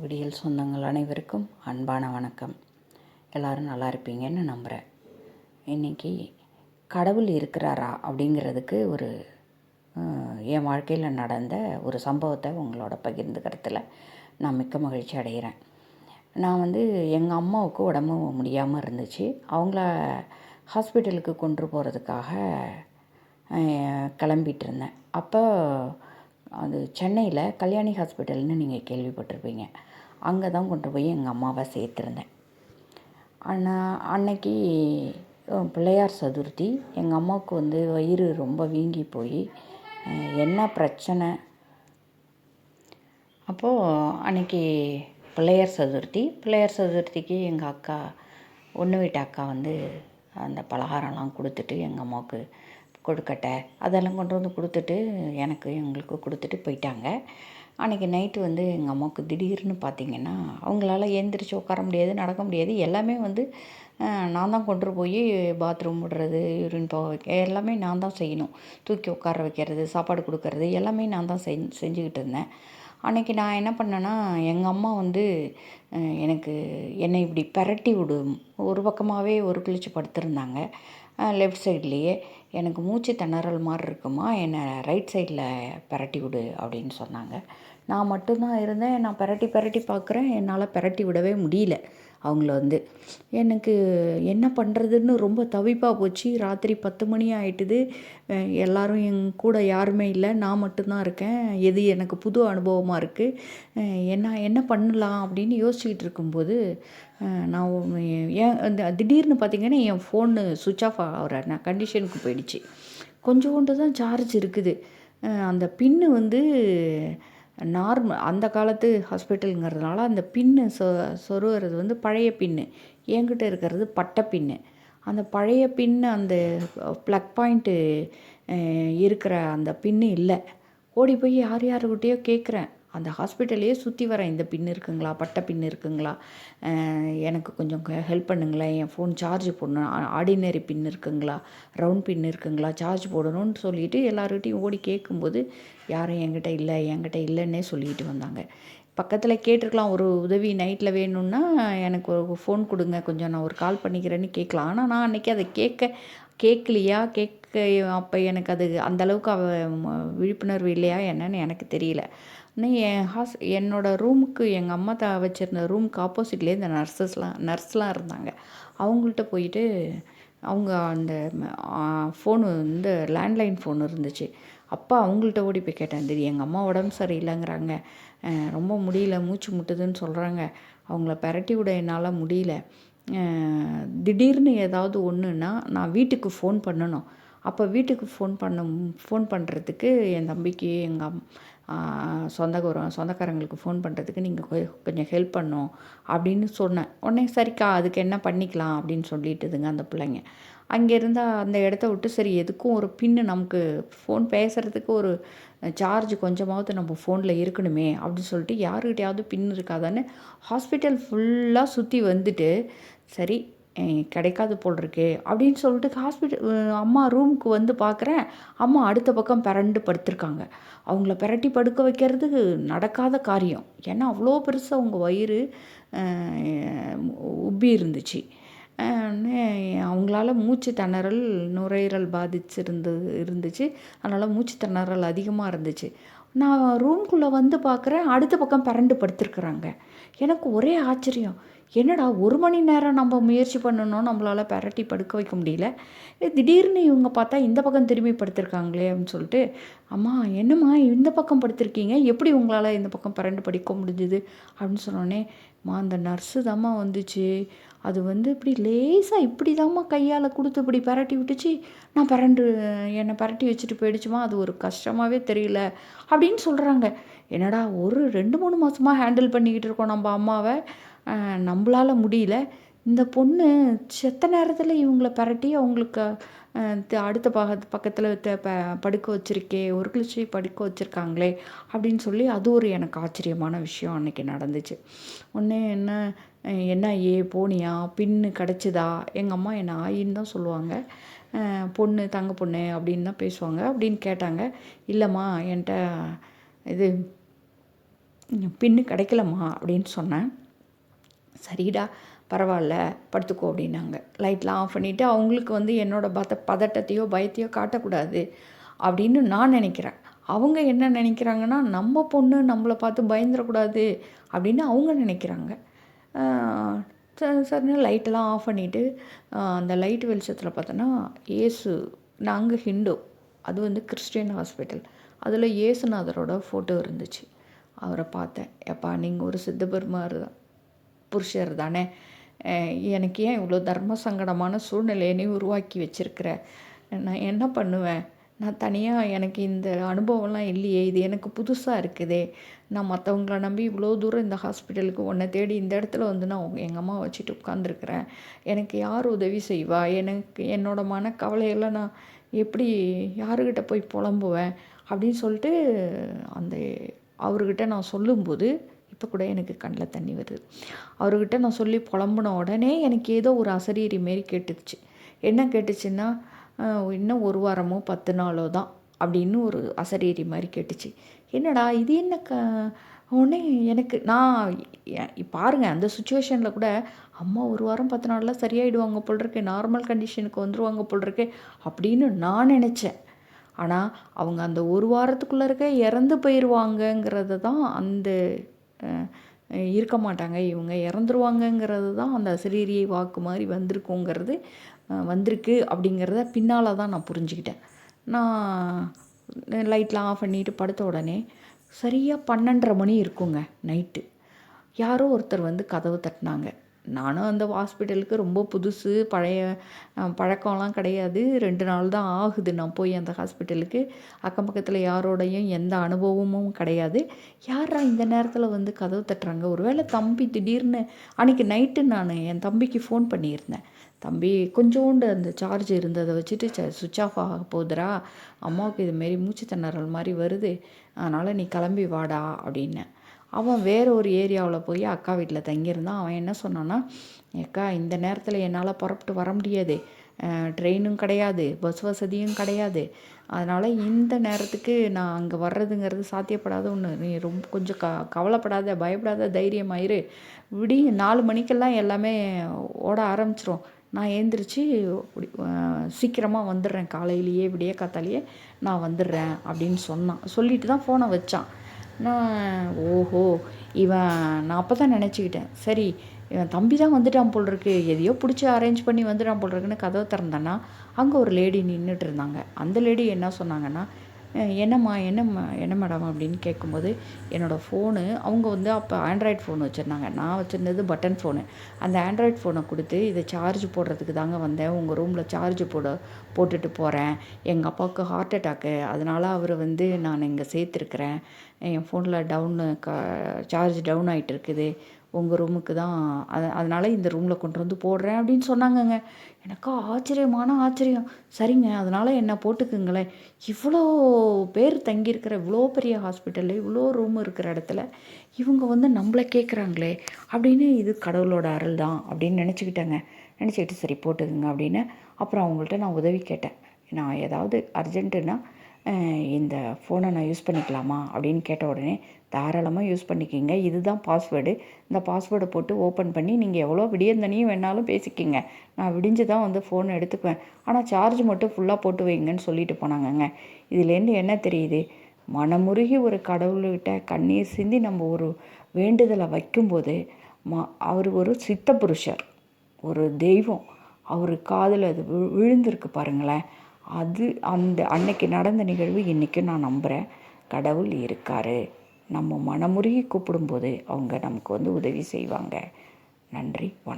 விடியல் சொந்தங்கள் அனைவருக்கும் அன்பான வணக்கம். எல்லோரும் நல்லா இருப்பீங்கன்னு நம்புகிறேன் இன்றைக்கி கடவுள் இருக்கிறாரா அப்படிங்கிறதுக்கு ஒரு என் வாழ்க்கையில் நடந்த ஒரு சம்பவத்தை உங்களோட பகிர்ந்துக்கிறதுல நான் மிக்க மகிழ்ச்சி அடைகிறேன். நான் வந்து எங்கள் அம்மாவுக்கு உடம்பு முடியாமல் இருந்துச்சு. அவங்கள ஹாஸ்பிட்டலுக்கு கொண்டு போகிறதுக்காக கிளம்பிகிட்டு இருந்தேன். அப்போ அது சென்னையில் கல்யாணி ஹாஸ்பிட்டல்னு நீங்கள் கேள்விப்பட்டிருப்பீங்க. அங்கே தான் கொண்டு போய் எங்கள் அம்மாவை சேர்த்துருந்தேன். ஆனால் அன்னைக்கு பிள்ளையார் சதுர்த்தி எங்கள் அம்மாவுக்கு வந்து வயிறு ரொம்ப வீங்கி போய் என்ன பிரச்சனை? அப்போது அன்னைக்கு பிள்ளையார் சதுர்த்தி பிள்ளையார் சதுர்த்திக்கு எங்கள் அக்கா ஒன்று வீட்டு அக்கா வந்து அந்த பலகாரம்லாம் கொடுத்துட்டு எங்கள் அம்மாவுக்கு கொழுக்கட்டை அதெல்லாம் கொண்டு வந்து கொடுத்துட்டு எனக்கு எங்களுக்கு கொடுத்துட்டு போயிட்டாங்க. அன்றைக்கி நைட்டு வந்து எங்கள் அம்மாவுக்கு திடீர்னு பார்த்தீங்கன்னா அவங்களால எழுந்திரிச்சு உட்கார முடியாது நடக்க முடியாது எல்லாமே வந்து நான் தான் கொண்டு போய் பாத்ரூம் விடுறது யூரின் போக வைக்க எல்லாமே நான் தான் செய்யணும். தூக்கி உட்கார வைக்கிறது சாப்பாடு கொடுக்கறது எல்லாமே நான் தான் செஞ் செஞ்சுக்கிட்டு இருந்தேன். அன்றைக்கி நான் என்ன பண்ணேன்னா எங்கள் அம்மா வந்து எனக்கு என்னை இப்படி பெரட்டி விடும் ஒரு பக்கமாகவே ஒரு கிழிச்சு படுத்திருந்தாங்க. லெஃப்ட் சைட்லேயே எனக்கு மூச்சு திணறல் மாதிரி இருக்குமா? என்னை ரைட் சைடில் பெரட்டி விடு அப்படின்னு சொன்னாங்க. நான் மட்டும்தான் இருந்தேன். நான் பெரட்டி பெரட்டி பார்க்குறேன். என்னால் பெரட்டி விடவே முடியல. அவங்கள வந்து எனக்கு என்ன பண்ணுறதுன்னு ரொம்ப தவிப்பாக போச்சு. ராத்திரி பத்து மணி ஆகிட்டுது எல்லோரும் எல்லாரும் என் கூட யாருமே இல்லை. நான் மட்டும்தான் இருக்கேன். எது எனக்கு புது அனுபவமாக இருக்குது என்ன என்ன பண்ணலாம்? அப்படின்னு யோசிச்சுக்கிட்டு இருக்கும்போது நான் ஏன் அந்த திடீர்னு பார்த்தீங்கன்னா என் ஃபோனு சுவிட்ச் ஆஃப் ஆகிற நான் கண்டிஷனுக்கு போயிடுச்சு. கொஞ்சோண்டு தான் சார்ஜ் இருக்குது. அந்த பின்னு வந்து நார்மல் அந்த காலத்து ஹாஸ்பிட்டலுங்கிறதுனால அந்த பின்னு சொ சொருகிறது வந்து பழைய பின்னு. என்கிட்ட இருக்கிறது பட்டை பின்னு. அந்த பழைய பின்னு அந்த ப்ளக் பாயிண்ட்டு இருக்கிற அந்த பின்னு இல்லை. ஓடி போய் யார் யாருக்கிட்டேயோ கேட்குறேன் அந்த ஹாஸ்பிட்டலையே சுற்றி வர இந்த பின் இருக்குங்களா? பட்டை பின் இருக்குங்களா? எனக்கு கொஞ்சம் ஹெல்ப் பண்ணுங்களேன். என் ஃபோன் சார்ஜ் போடணும். ஆர்டினரி பின் இருக்குங்களா? ரவுண்ட் பின் இருக்குங்களா? சார்ஜ் போடணும்னு சொல்லிட்டு எல்லாருக்கிட்டையும் ஓடி கேட்கும்போது யாரும் என்கிட்ட இல்லை என்கிட்ட இல்லைன்னே சொல்லிட்டு வந்தாங்க. பக்கத்தில் கேட்டிருக்கலாம். ஒரு உதவி நைட்டில் வேணும்னா எனக்கு ஒரு ஃபோன் கொடுங்க. கொஞ்சம் நான் ஒரு கால் பண்ணிக்கிறேன்னு கேட்கலாம். ஆனால் நான் அன்றைக்கி அதை கேட்க கேட்கலையா? கேட்க அப்போ எனக்கு அது அந்தளவுக்கு அவ விழிப்புணர்வு இல்லையா என்னன்னு எனக்கு தெரியல. இன்னும் என் ஹாஸ் என்னோடய ரூமுக்கு எங்கள் அம்மா த வச்சுருந்த ரூமுக்கு ஆப்போசிட்லேயே இந்த நர்சஸ்லாம் நர்ஸ்லாம் இருந்தாங்க. அவங்கள்ட்ட போயிட்டு அவங்க அந்த ஃபோனு இந்த லேண்ட்லைன் ஃபோன் இருந்துச்சு. அப்பா அவங்கள்ட்ட ஓடி போய் கேட்டேன் திடீர் எங்கள் அம்மா உடம்பு சரியில்லைங்கிறாங்க. ரொம்ப முடியல மூச்சு முட்டுதுன்னு சொல்கிறாங்க அவங்கள பரட்டி விட என்னால் முடியல. திடீர்னு ஏதாவது ஒன்றுனா நான் வீட்டுக்கு ஃபோன் பண்ணணும். அப்போ வீட்டுக்கு ஃபோன் பண்ண ஃபோன் பண்ணுறதுக்கு என் தம்பிக்கு எங்கள் அம் சொந்தக்காரம் சொந்தக்காரங்களுக்கு ஃபோன் பண்ணுறதுக்கு நீங்கள் கொஞ்சம் ஹெல்ப் பண்ணும் அப்படின்னு சொன்னேன். உடனே சரிக்கா அதுக்கு என்ன பண்ணிக்கலாம் அப்படின்னு சொல்லிட்டுதுங்க அந்த பிள்ளைங்க. அங்கே இருந்தால் அந்த இடத்த விட்டு சரி எதுக்கும் ஒரு பின்னு நமக்கு ஃபோன் பேசுகிறதுக்கு ஒரு சார்ஜ் கொஞ்சமாவது நம்ம ஃபோனில் இருக்கணுமே அப்படின்னு சொல்லிட்டு யாருக்கிட்டையாவது பின் இருக்காதான்னு ஹாஸ்பிட்டல் ஃபுல்லாக சுற்றி வந்துட்டு சரி கிடைக்காது போல் இருக்கே அப்படின்னு சொல்லிட்டு ஹாஸ்பிட்டல் அம்மா ரூமுக்கு வந்து பார்க்குறேன் அம்மா அடுத்த பக்கம் பிரண்டு படுத்திருக்காங்க. அவங்கள பிரட்டி படுக்க வைக்கிறதுக்கு நடக்காத காரியம். ஏன்னா அவ்வளோ பெருசாக அவங்க வயிறு உப்பி இருந்துச்சு. அவங்களால மூச்சு திணறல் நுரையீரல் பாதிச்சிருந்தது இருந்துச்சு. அதனால் மூச்சு திணறல் அதிகமாக இருந்துச்சு. நான் ரூம்குள்ளே வந்து பார்க்குறேன் அடுத்த பக்கம் பிரண்டு படுத்திருக்குறாங்க. எனக்கு ஒரே ஆச்சரியம். என்னடா ஒரு மணி நேரம் நம்ம முயற்சி பண்ணணும் நம்மளால் பரட்டி படுக்க வைக்க முடியல. ஏ, திடீர்னு இவங்க பார்த்தா இந்த பக்கம் திரும்பி படுத்திருக்காங்களே அப்படின்னு சொல்லிட்டு அம்மா என்னம்மா இந்த பக்கம் படுத்திருக்கீங்க? எப்படி உங்களால் இந்த பக்கம் பரண்டு படிக்க முடிஞ்சுது? அப்படின்னு சொன்னோடனே மா அந்த நர்ஸு தாம்மா வந்துச்சு. அது வந்து இப்படி லேசாக இப்படி தாம்மா கையால் கொடுத்து இப்படி பரட்டி விட்டுச்சு. நான் பரண்டு என்னை பரட்டி வச்சுட்டு போயிடுச்சுமா? அது ஒரு கஷ்டமாகவே தெரியல. அப்படின்னு சொல்கிறாங்க என்னடா ஒரு ரெண்டு மூணு மாதமாக ஹேண்டில் பண்ணிக்கிட்டு இருக்கோம் நம்ம அம்மாவை. நம்மளால முடியல. இந்த பொண்ணு செத்த நேரத்தில் இவங்கள பரட்டி அவங்களுக்கு அடுத்த பக பக்கத்தில் ப படுக்க வச்சுருக்கே ஒரு கிழிச்சி படுக்க வச்சுருக்காங்களே அப்படின்னு சொல்லி அது ஒரு எனக்கு ஆச்சரியமான விஷயம் அன்னைக்கு நடந்துச்சு. ஒன்று என்ன என்ன ஏ போனியா? பின்னு கிடச்சிதா? எங்கள் அம்மா என்னை ஆயின்னு தான் சொல்லுவாங்க. பொண்ணு தங்க பொண்ணு அப்படின்னு தான் பேசுவாங்க அப்படின்னு கேட்டாங்க. இல்லைம்மா என்கிட்ட இது பின்னு கிடைக்கலம்மா அப்படின்னு சொன்னேன். சரிடா பரவாயில்ல படுத்துக்கோ அப்படின்னாங்க. லைட்லாம் ஆஃப் பண்ணிவிட்டு அவங்களுக்கு வந்து என்னோடய பத பதட்டத்தையோ பயத்தையோ காட்டக்கூடாது அப்படின்னு நான் நினைக்கிறேன். அவங்க என்ன நினைக்கிறாங்கன்னா நம்ம பொண்ணு நம்மளை பார்த்து பயந்துடக்கூடாது அப்படின்னு அவங்க நினைக்கிறாங்க. சரின்னு லைட்டெல்லாம் ஆஃப் பண்ணிவிட்டு அந்த லைட் வெளிச்சத்தில் பார்த்தோன்னா ஏசு நாங்கள் ஹிண்டு அது வந்து கிறிஸ்டியன் ஹாஸ்பிட்டல். அதில் ஏசுநாதரோட ஃபோட்டோ இருந்துச்சு. அவரை பார்த்தேன். எப்பா நீங்கள் ஒரு சித்தபெருமார் புருஷர் தானே? எனக்கு ஏன் இவ்வளோ தர்ம சங்கடமான சூழ்நிலையை நீ உருவாக்கி வச்சிருக்கிற? நான் என்ன பண்ணுவேன்? நான் தனியாக எனக்கு இந்த அனுபவம்லாம் இல்லையே. இது எனக்கு புதுசாக இருக்குதே. நான் மற்றவங்கள நம்பி இவ்வளோ தூரம் இந்த ஹாஸ்பிட்டலுக்கு உன்னை தேடி இந்த இடத்துல வந்து நான் எங்கள் அம்மா வச்சுட்டு உட்காந்துருக்குறேன் எனக்கு யார் உதவி செய்வா? எனக்கு என்னோடய மனக்கவலையெல்லாம் நான் எப்படி யாருக்கிட்ட போய் புலம்புவேன்? அப்படின்னு சொல்லிட்டு அந்த அவர்கிட்ட நான் சொல்லும்போது இப்போ கூட எனக்கு கண்ணில் தண்ணி வருது. அவர்கிட்ட நான் சொல்லி புலம்புன உடனே எனக்கு ஏதோ ஒரு அசரீரி மாரி கேட்டுச்சு. என்ன கேட்டுச்சுன்னா இன்னும் ஒரு வாரமோ பத்து நாளோ தான் அப்படின்னு ஒரு அசரீரி மாதிரி கேட்டுச்சு. என்னடா இது என்ன க உடனே எனக்கு நான் பாருங்கள் அந்த சுச்சுவேஷனில் கூட அம்மா ஒரு வாரம் பத்து நாளில் சரியாயிடுவாங்க போல் இருக்கு நார்மல் கண்டிஷனுக்கு வந்துடுவாங்க போல் இருக்கு அப்படின்னு நான் நினச்சேன். ஆனால் அவங்க அந்த ஒரு வாரத்துக்குள்ளே இருக்க இறந்து போயிடுவாங்கங்கிறத தான் அந்த இருக்க மாட்டாங்க. இவங்க இறந்துருவாங்கங்கிறது தான் அந்த அசரீரியை வாக்கு மாதிரி வந்திருக்குங்கிறது வந்திருக்கு அப்படிங்கிறத பின்னால் தான் நான் புரிஞ்சுக்கிட்டேன். நான் லைட்லாம் ஆஃப் பண்ணிவிட்டு படுத்த உடனே சரியாக பன்னெண்டரை மணி இருக்குங்க நைட்டு. யாரோ ஒருத்தர் வந்து கதவு தட்டினாங்க. நானும் அந்த ஹாஸ்பிட்டலுக்கு ரொம்ப புதுசு பழைய பழக்கம்லாம் கிடையாது. ரெண்டு நாள் தான் ஆகுது நான் போய் அந்த ஹாஸ்பிட்டலுக்கு. அக்கம் பக்கத்தில் யாரோடையும் எந்த அனுபவமும் கிடையாது. யாரா இந்த நேரத்தில் வந்து கதவு தட்டுறாங்க? ஒருவேளை தம்பி திடீர்னு அன்றைக்கி நைட்டு நான் என் தம்பிக்கு ஃபோன் பண்ணியிருந்தேன். தம்பி கொஞ்சோண்டு அந்த சார்ஜ் இருந்ததை வச்சுட்டு ச சுவிட்ச் ஆஃப் ஆக போகுதுரா அம்மாவுக்கு இதுமாரி மூச்சு திணறல் மாதிரி வருது. அதனால் நீ கிளம்பி வாடா அப்படின்னேன். அவன் வேறு ஒரு ஏரியாவில் போய் அக்கா வீட்டில் தங்கியிருந்தான். அவன் என்ன சொன்னான்னா அக்கா இந்த நேரத்தில் என்னால் புறப்பட்டு வர முடியாது. ட்ரெயினும் கிடையாது பஸ் வசதியும் கிடையாது. அதனால் இந்த நேரத்துக்கு நான் அங்கே வர்றதுங்கிறது சாத்தியப்படாத ஒன்று நீ ரொம்ப கொஞ்சம் க கவலைப்படாத பயப்படாத தைரியமாயிரு. விடிய நாலு மணிக்கெல்லாம் எல்லாமே ஓட ஆரம்பிச்சிரும். நான் ஏந்திரிச்சு சீக்கிரமாக வந்துடுறேன். காலையிலேயே விடிய காத்தாலேயே நான் வந்துடுறேன் அப்படின்னு சொன்னான். சொல்லிட்டு தான் ஃபோனை வச்சான். நான் ஓஹோ இவன் நான் அப்போ தான் நினச்சிக்கிட்டேன். சரி இவன் தம்பி தான் வந்துட்டான் போல் இருக்கு எதையோ பிடிச்சி அரேஞ்ச் பண்ணி வந்துட்டான் போல் இருக்குன்னு கதவை திறந்தேன்னா அங்கே ஒரு லேடி நின்றுட்டு இருந்தாங்க. அந்த லேடி என்ன சொன்னாங்கன்னா என்னம்மா என்னம்மா என்ன மேடம் அப்படின்னு கேட்கும்போது என்னோடய ஃபோனு அவங்க வந்து அப்போ ஆண்ட்ராய்ட் ஃபோன் வச்சுருந்தாங்க. நான் வச்சுருந்தது பட்டன் ஃபோனு அந்த ஆண்ட்ராய்ட் ஃபோனை கொடுத்து இதை சார்ஜ் போடுறதுக்கு தாங்க வந்தேன். உங்கள் ரூமில் சார்ஜ் போட போட்டுட்டு போகிறேன் எங்கள் அப்பாவுக்கு ஹார்ட் அட்டாக்கு அதனால் அவரை வந்து நான் இங்கே சேர்த்துருக்குறேன். என் ஃபோனில் டவுனு க சார்ஜ் டவுன் ஆகிட்டு இருக்குது. உங்கள் ரூமுக்கு தான் அது அதனால் இந்த ரூமில் கொண்டு வந்து போடுறேன் அப்படின்னு சொன்னாங்கங்க. எனக்கு ஆச்சரியமான ஆச்சரியம். சரிங்க அதனால் என்ன போட்டுக்குங்களேன். இவ்வளோ பேர் தங்கியிருக்கிற இவ்வளோ பெரிய ஹாஸ்பிட்டலில் இவ்வளோ ரூம் இருக்கிற இடத்துல இவங்க வந்து நம்மளை கேட்குறாங்களே அப்படின்னு இது கடவுளோட அருள் தான் அப்படின்னு நினச்சிக்கிட்டேங்க. நினச்சிக்கிட்டு சரி போட்டுக்குங்க அப்படின்னு. அப்புறம் அவங்கள்ட்ட நான் உதவி கேட்டேன். நான் ஏதாவது அர்ஜென்ட்டுன்னா இந்த ஃபோனை நான் யூஸ் பண்ணிக்கலாமா அப்படின்னு கேட்ட உடனே தாராளமாக யூஸ் பண்ணிக்கிங்க. இதுதான் பாஸ்வேர்டு இந்த பாஸ்வேர்டை போட்டு ஓப்பன் பண்ணி நீங்கள் எவ்வளோ விடியந்தனியும் வேணாலும் பேசிக்கிங்க. நான் விடிஞ்சு தான் வந்து ஃபோனை எடுத்துக்குவேன். ஆனால் சார்ஜ் மட்டும் ஃபுல்லாக போட்டு வைங்கன்னு சொல்லிட்டு போனாங்கங்க. இதுலேருந்து என்ன தெரியுது? மனமுருகி ஒரு கடவுள்கிட்ட கண்ணீர் சிந்தி நம்ம ஒரு வேண்டுதலை வைக்கும்போது மா அவர் ஒரு சித்த புருஷர் ஒரு தெய்வம் அவர் காதில் அது விழுந்திருக்கு பாருங்களேன். அது அந்த அன்னைக்கு நடந்த நிகழ்வு இன்றைக்கும் நான் நம்புகிறேன் கடவுள் இருக்கார். நம்ம மனமுருகி கூப்பிடும்போது அவங்க நமக்கு வந்து உதவி செய்வாங்க. நன்றி வணக்கம்.